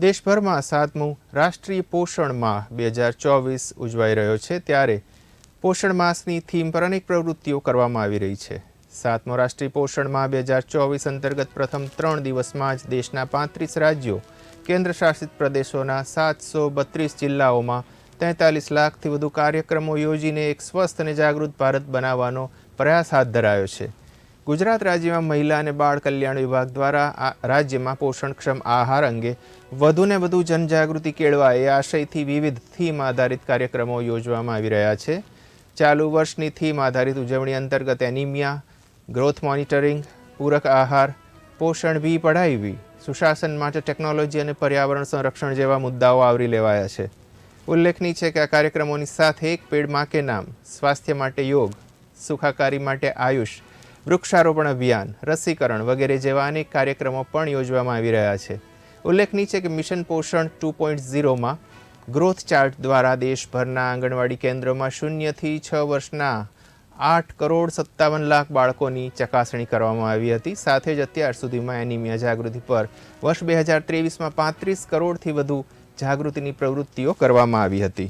દેશભરમાં સાતમું રાષ્ટ્રીય પોષણ માહ બે હજાર ચોવીસ ઉજવાઈ રહ્યો છે ત્યારે પોષણ માસની થીમ પર અનેક પ્રવૃત્તિઓ કરવામાં આવી રહી છે. સાતમો રાષ્ટ્રીય પોષણ માહ બે હજાર ચોવીસ અંતર્ગત પ્રથમ ત્રણ દિવસમાં જ દેશના પાંત્રીસ રાજ્યો કેન્દ્ર શાસિત પ્રદેશોના સાતસો બત્રીસ જિલ્લાઓમાં તેતાલીસ લાખથી વધુ કાર્યક્રમો યોજીને એક સ્વસ્થ અને જાગૃત ભારત બનાવવાનો પ્રયાસ હાથ ધરાયો છે. ગુજરાત રાજ્યમાં મહિલા અને બાળ કલ્યાણ વિભાગ દ્વારા રાજ્યમાં પોષણક્ષમ આહાર અંગે વધુને વધુ જનજાગૃતિ કેળવાય એ આશયથી વિવિધ થીમ આધારિત કાર્યક્રમો યોજવામાં આવી રહ્યા છે. ચાલુ વર્ષની થીમ આધારિત ઉજવણી અંતર્ગત એનિમિયા, ગ્રોથ મોનિટરિંગ, પૂરક આહાર, પોષણ વી પઢાઈ વી સુશાસન માટે ટેકનોલોજી અને પર્યાવરણ સંરક્ષણ જેવા મુદ્દાઓ આવરી લેવાયા છે. ઉલ્લેખનીય છે કે આ કાર્યક્રમોની સાથે એક પેડમાં કે નામ, સ્વાસ્થ્ય માટે યોગ, સુખાકારી માટે આયુષ વૃક્ષારોપણ અભિયાન, રસીકરણ વગેરે જેવા અનેક કાર્યક્રમો પણ યોજવામાં આવી રહ્યા છે. ઉલ્લેખનીય છે કે મિશન પોષણ ટુ પોઈન્ટ ઝીરોમાં ગ્રોથ ચાર્ટ દ્વારા દેશભરના આંગણવાડી કેન્દ્રોમાં શૂન્યથી છ વર્ષના આઠ કરોડ સત્તાવન લાખ બાળકોની ચકાસણી કરવામાં આવી હતી. સાથે જ અત્યાર સુધીમાં એનિમિયા જાગૃતિ પર વર્ષ બે હજાર ત્રેવીસમાં પાંત્રીસ કરોડથી વધુ જાગૃતિની પ્રવૃત્તિઓ કરવામાં આવી હતી.